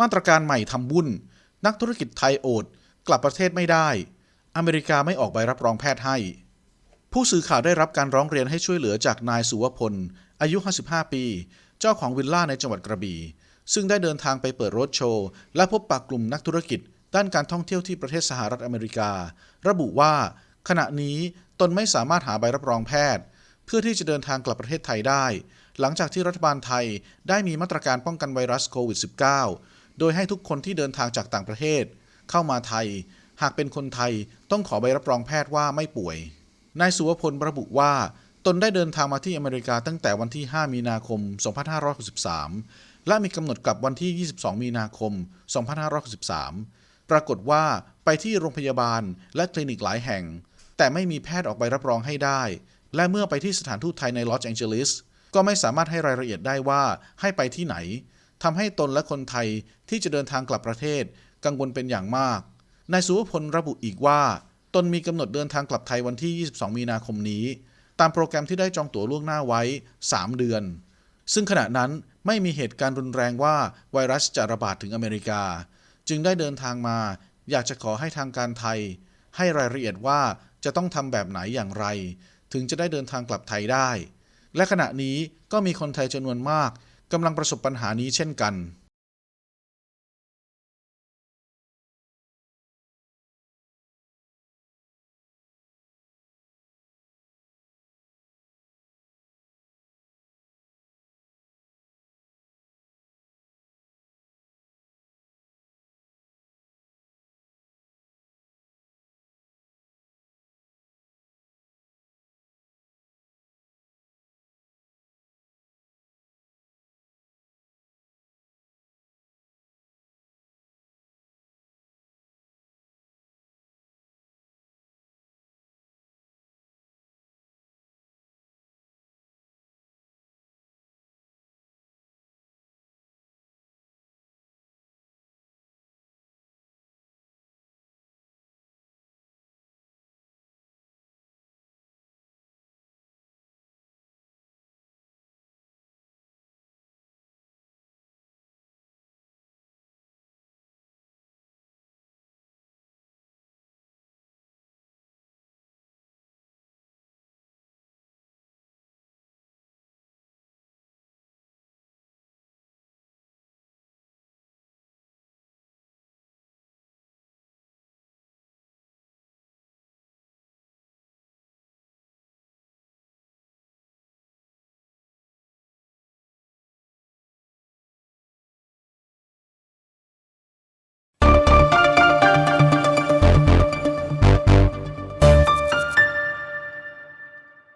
มาตรการใหม่ทำบุญนักธุรกิจไทยโอด กลับประเทศไม่ได้ อเมริกาไม่ออกใบรับรองแพทย์ให้ ผู้สื่อข่าวได้รับการร้องเรียนให้ช่วยเหลือจากนายสุวพล อายุ 55 ปี เจ้าของวิลล่าในจังหวัดกระบี่ ซึ่งได้เดินทางไปเปิดรถโชว์ และพบปะกลุ่มนักธุรกิจ ด้านการท่องเที่ยวที่ประเทศสหรัฐอเมริกา ระบุว่า ขณะนี้ตนไม่สามารถหาใบรับรองแพทย์ เพื่อที่จะเดินทางกลับประเทศไทยได้ หลังจากที่รัฐบาลไทยได้มีมาตรการป้องกันไวรัสโควิด -19 โดยให้ทุกคนที่เดินทางจากต่างประเทศ เข้ามาไทย หากเป็นคนไทยต้องขอใบรับรองแพทย์ว่าไม่ป่วย นายสุวพลระบุว่า ตนได้เดินทางมาที่อเมริกาตั้งแต่วันที่ 5 มีนาคม 2563 และมีกำหนดกลับวันที่ 22 มีนาคม 2563 ปรากฏว่าไปที่โรงพยาบาลและคลินิกหลายแห่ง แต่ไม่มีแพทย์ออกใบรับรองให้ได้ และเมื่อไปที่สถานทูตไทยในลอสแองเจลิสก็ไม่สามารถให้รายละเอียดได้ว่าให้ไปที่ไหน ทำให้ตนและคนไทยที่จะเดินทางกลับประเทศกังวลเป็นอย่างมาก นายสุวพลระบุอีกว่า ตนมีกำหนดเดินทางกลับไทยวันที่ 22 มีนาคมนี้ ตามโปรแกรมที่ได้จองตั๋วล่วงหน้าไว้ 3 เดือน ซึ่งขณะนั้นไม่มีเหตุการณ์รุนแรงว่าไวรัสจะระบาดถึงอเมริกา จึงได้เดินทางมา อยากจะขอให้ทางการไทย ให้รายละเอียดว่าจะต้องทำแบบไหนอย่างไร ถึงจะได้เดินทางกลับไทยได้ และขณะนี้ก็มีคนไทยจำนวนมาก กำลังประสบปัญหานี้เช่นกัน